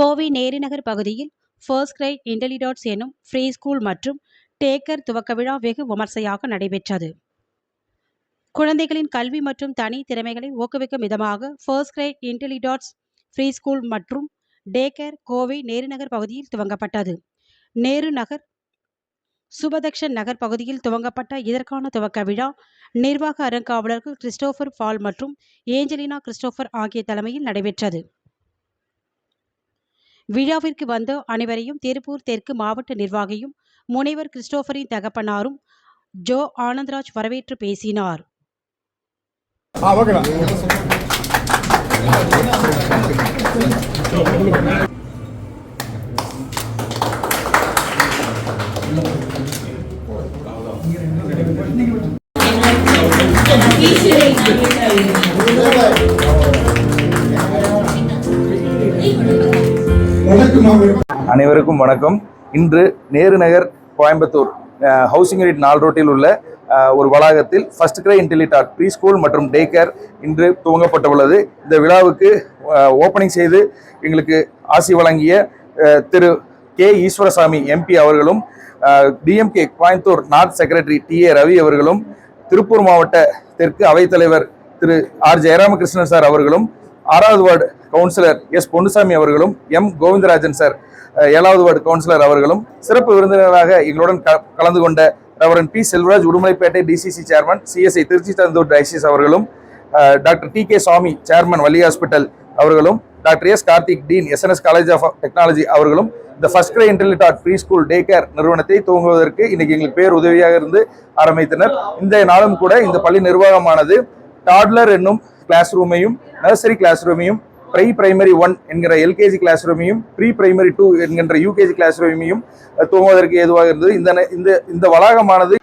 கோவை நேருநகர் பகுதியில் first cry Intellitots எனும் free school மற்றும் டேக்கர் துவக்க விழா வெகு விமர்சையாக நடைபெற்றது. குழந்தைகளின் கல்வி மற்றும் தனி திறமைகளை ஊக்குவிக்கும் விதமாக first cry Intellitots preschool மற்றும் டேக்கர் கோவை நேருநகர் பகுதியில் துவங்கப்பட்டது. நேரு நகர் சுபதக்ஷன் நகர் பகுதியில் துவங்கப்பட்ட இதற்கான துவக்க விழா நிர்வாக அறங்காவலர்கள் கிறிஸ்டோபர் ஃபால் மற்றும் ஏஞ்சலினா கிறிஸ்டோபர் ஆகிய தலைமையில் நடைபெற்றது. விழாவிற்கு வந்த அனைவரையும் திருப்பூர் தெற்கு மாவட்ட நிர்வாகியும் முனைவர் கிறிஸ்டோபரின் தகப்பனாரும் ஜோ ஆனந்த்ராஜ் வரவேற்று பேசினார். ஆ அனைவருக்கும் வணக்கம். இன்று நேரு நகர் கோயம்புத்தூர் ஹவுசிங் யூனிட் நாலு ரோட்டில் உள்ள ஒரு வளாகத்தில் first cry Intellitots pre school மற்றும் டே கேர் இன்று துவங்கப்பட்டுள்ளது. இந்த விழாவுக்கு ஓப்பனிங் செய்து எங்களுக்கு ஆசி வழங்கிய திரு கே ஈஸ்வரசாமி எம்பி அவர்களும் DMK Coimbatore north secretary T A Ravi அவர்களும் திருப்பூர் மாவட்ட தெற்கு அவைத்தலைவர் திரு ஆர் ஜெயராமகிருஷ்ணன் சார் அவர்களும் ஆறாவது வார்டு கவுன்சிலர் எஸ் பொன்னுசாமி அவர்களும் எம் கோவிந்தராஜன் சார் ஏழாவது வார்டு கவுன்சிலர் அவர்களும் சிறப்பு விருந்தினராக எங்களுடன் கலந்து கொண்ட reverend P Selvaraj Udumalaipettai DCC chairman CSI Trichy tandoor diocese அவர்களும் doctor T K Swamy chairman Valli hospital அவர்களும் doctor S Karthik dean SNS college of technology அவர்களும் இந்த first cry Intellitots pre school day care நிறுவனத்தை துவங்குவதற்கு இன்னைக்கு எங்களுக்கு பேர் உதவியாக இருந்து ஆரம்பித்தனர். இந்த நாளும் கூட இந்த பள்ளி நிர்வாகமானது டாட்லர் என்னும் கிளாஸ் ரூமையும் நர்சரி கிளாஸ் ரூமையும் ப்ரை பிரைமரி ஒன் என்கிற எல்கேஜி கிளாஸ் ரூமையும் ப்ரீ பிரைமரி டூ என்கின்ற யூகேஜி கிளாஸ் ரூமையும் தூங்குவதற்கு ஏதுவாக இருந்தது. இந்த இந்த இந்த வளாகமானது